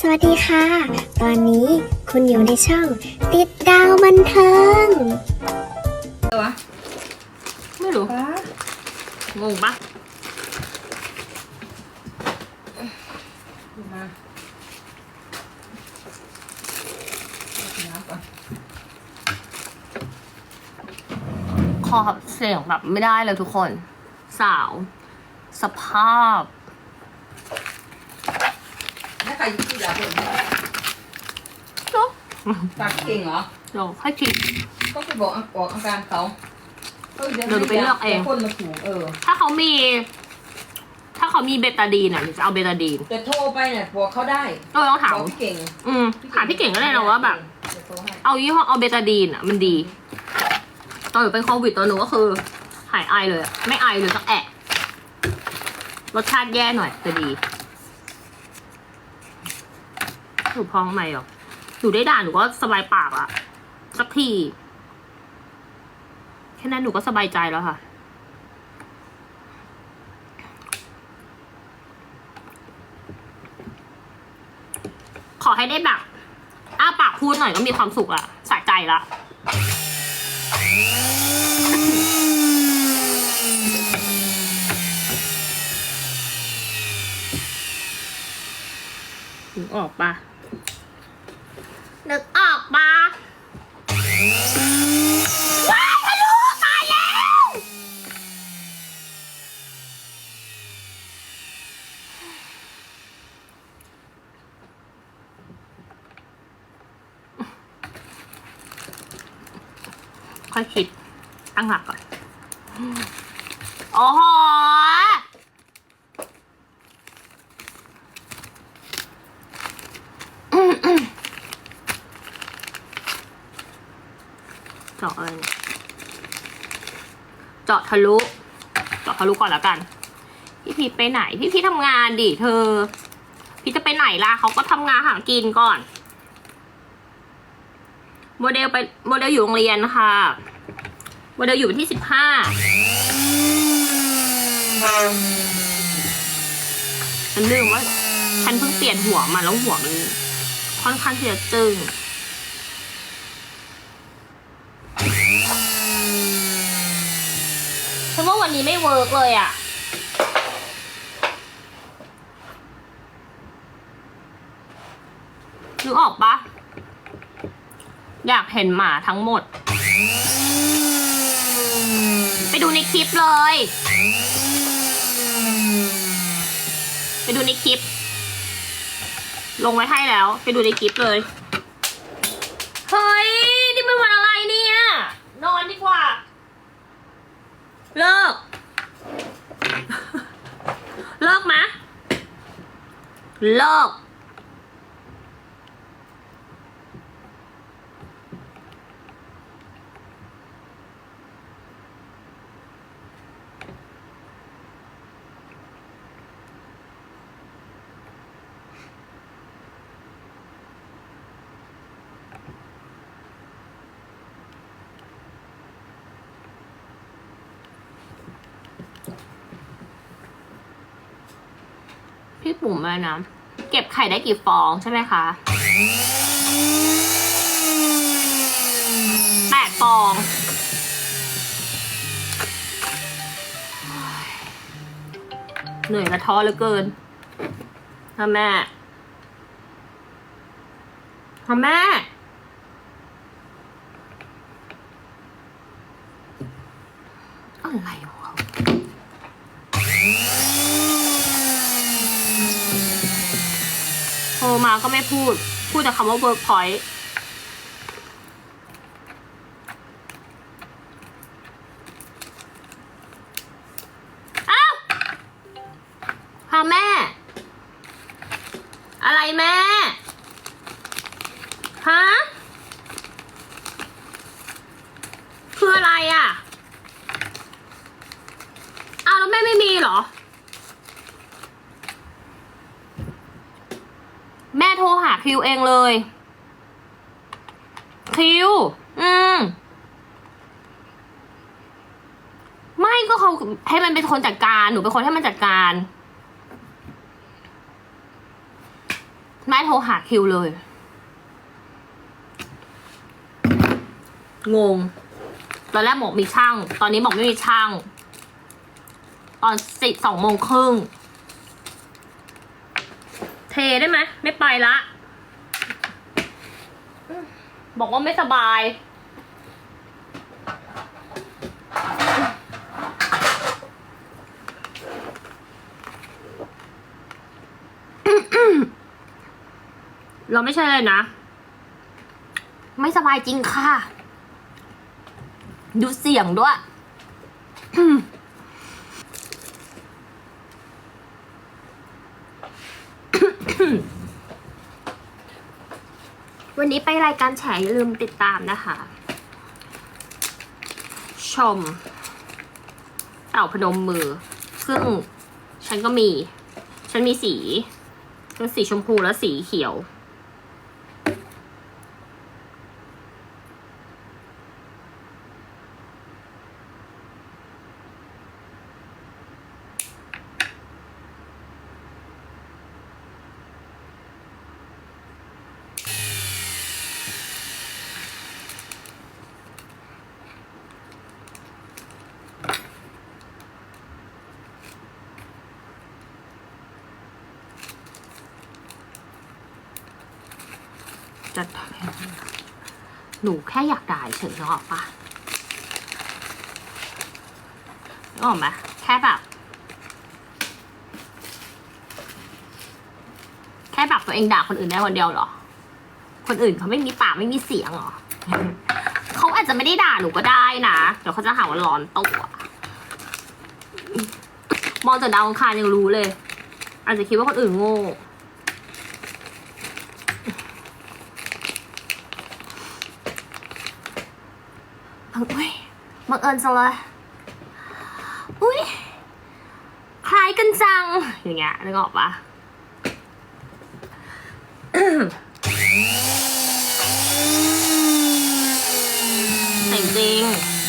สวัสดีค่ะ ตอนนี้คุณอยู่ในช่อง ติดดาวบันเทิงตัวไม่รู้ป้างงปะมาน้ำก่อนคอเสียงแบบไม่ได้เลยทุกคน สาว สภาพถ้าใค รยิ่งอยากเห็นเนาะปากเก่งเหรอเดี๋ยวค่อยคิด ก็ไปบอกบอกอาการเขาเขาเดี๋ยวหนูไปเลือกเองดี๋ยวคนมาถูกเออ ถ้าเขามี ถ้าเขามีเบตาดีนอะหนูจะเอาเบตาดีนแต่โทรไปเนี่ยบอกเขาได้ก็ต้องถามบอกพี่เก่ง อืมถามพี่เก่งก็ได้นะว่าแบบเดี๋ยวโทรให้เอายี่ห้อเอาเบตาดีนอะ มันดี ตอนหนูเป็นโควิดตัวหนูก็คือ หายไอเลยอะไม่ไอเลยสักแอะรสชาติแย่หน่อยแต่ดี หนูพองไหมหรอหนูได้ด่าหนูก็สบายปากอะสักทีแค่นั้นหนูก็สบายใจแล้วค่ะ ขอให้ได้แบบอ้าปากพูดหน่อยก็มีความสุขอะสะใจละนึกออกปะนึกออกปะ ว้ายทะลุตายแล้ว ค่อยคิดตั้งหลักก่อน โอ้โห เจาะอะไรเนี่ยเจาะทะลุ เจาะทะลุก่อนแล้วกัน พี่พีไปไหน พี่พีทำงานดิเธอ พี่จะไปไหนล่ะเขาก็ทำงานหากินก่อน โมเดลไปโมเดลอยู่โรงเรียนนะคะโมเดลอยู่วันที่สิบห้าฉันลืมว่าฉันเพิ่งเปลี่ยนหัวมาแล้วหัวมันค่อนข้างที่จะจึงฉัน วันนี้ไม่เวิร์กเลยอะ นึกออกปะอยากเห็นหมาทั้งหมด ไปดูในคลิปเลย ไปดูในคลิป ลงไว้ให้แล้ว ไปดูในคลิปเลย เฮ้ย นี่มันวันอะไรเนี่ย นอนดีกว่า เลิก เลิกมะเลิก พี่ปุ๋มมานะ เก็บไข่ได้กี่ฟองใช่ไหมคะแปดฟอง เหนื่อยและท้อเหลือเกินพ่อแม่พ่อแม่ อะไรของเขา โทรมา ก็ไม่พูด พูดแต่คำว่า work point อ้าวพาแม่ อะไรแม่ ฮะ คืออะไรอะ อ้าวแล้วแม่ไม่มีเหรอ แม่โทรหา คิวเองเลย คิว อืม ไม่ก็เขาให้มันเป็นคนจัดการ หนูเป็นคนให้มันจัดการแม่โทรหาคิวเลย งง ตอนแรกบอกมีช่าง ตอนนี้บอกไม่มีช่าง ตอนสิบสองโมงครึ่ง เทได้ไหม ไม่ไปละ บอกว่าไม่สบาย เราไม่ใช่เลยนะ ไม่สบายจริงค่ะ ดูเสียงด้วย วันนี้ไปรายการแฉอย่าลืมติดตามนะคะ ชม เต่าพนมมือ ซึ่งฉันก็มี ฉันมีสีเป็สีชมพูและสีเขียว จะหนูแค่อยากด่าเฉยๆนึกออกปะนึกออกไหมแค่แบบ แค่แบบตัวเองด่าคนอื่นได้คนเดียวเหรอ คนอื่นเขาไม่มีปากไม่มีเสียงเหรอเขาอาจจะไม่ได้ด่าหนูก็ได้นะเดี๋ยวเขาจะหาว่าร้อนตัวมองจากดาวอังคารยังรู้เลย อาจจะคิดว่าคนอื่นโง่ อุ้ยบังเอิญจังเลยอุ้ยคล้ายกันจัง อย่างเงี้ยนึกออกปะแต่จริง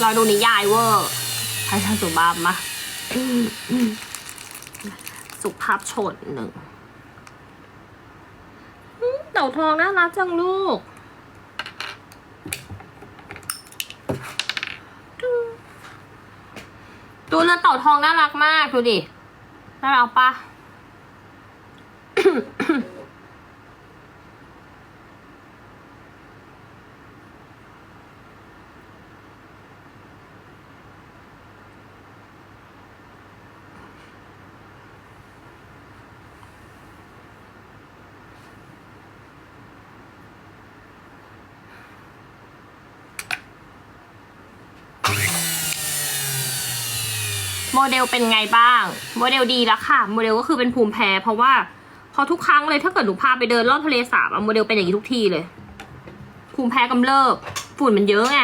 เราดูนิยายเวอร์ให้ท่านสุภาพมาสุภาพโฉดหนึ่งเต่าทองน่ารักจังลูก ตัวเรือนเต่าทองน่ารักมากดูดิ น่ารักปะ โมเดลเป็นไงบ้าง โมเดลดีแล้วค่ะ โมเดลก็คือเป็นภูมิแพ้ เพราะว่าพอทุกครั้งเลยถ้าเกิดหนูพาไปเดินรอบทะเลสาบอะโมเดลเป็นอย่างนี้ทุกทีเลย ภูมิแพ้กำเริบฝุ่นมันเยอะไง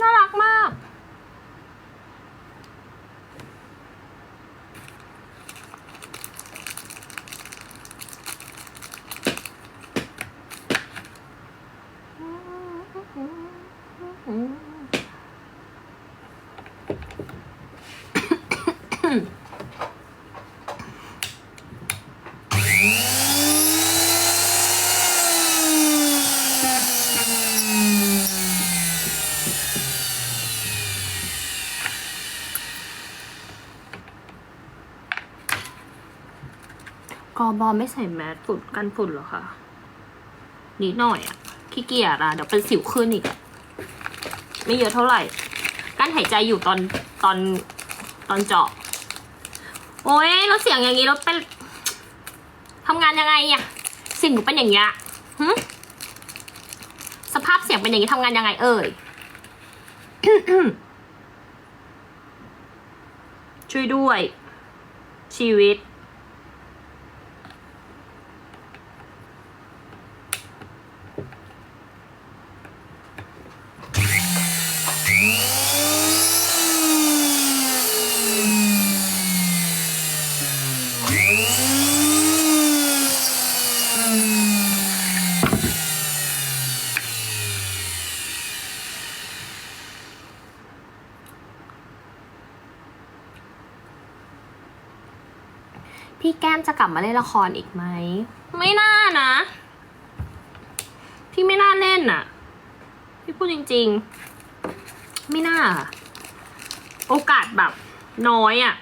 น่ารักมาก กอ บอไม่ใส่แมสฝุ่นกันฝุ่นหรอคะนิดหน่อยอะขี้เกียจอะเดี๋ยวเป็นสิวขึ้นอีกอะไม่เยอะเท่าไหร่กั้นหายใจอยู่ตอนตอนตอนเจาะ โอ้ยแล้วเสียงอย่างนี้แล้วเป็นทำงานยังไงอะเสิ่งหนูเป็นอย่างเงี้ยหึสภาพเสียงเป็นอย่างนี้ทำงานยังไงเอ่ยช่วยด้วย ชีวิต ก้มจะกลับมาเล่นละครอีกไหม ไม่น่านะ พี่ไม่น่าเล่นอะพี่พูดจริง ๆ ไม่น่า โอกาสแบบน้อยอะ่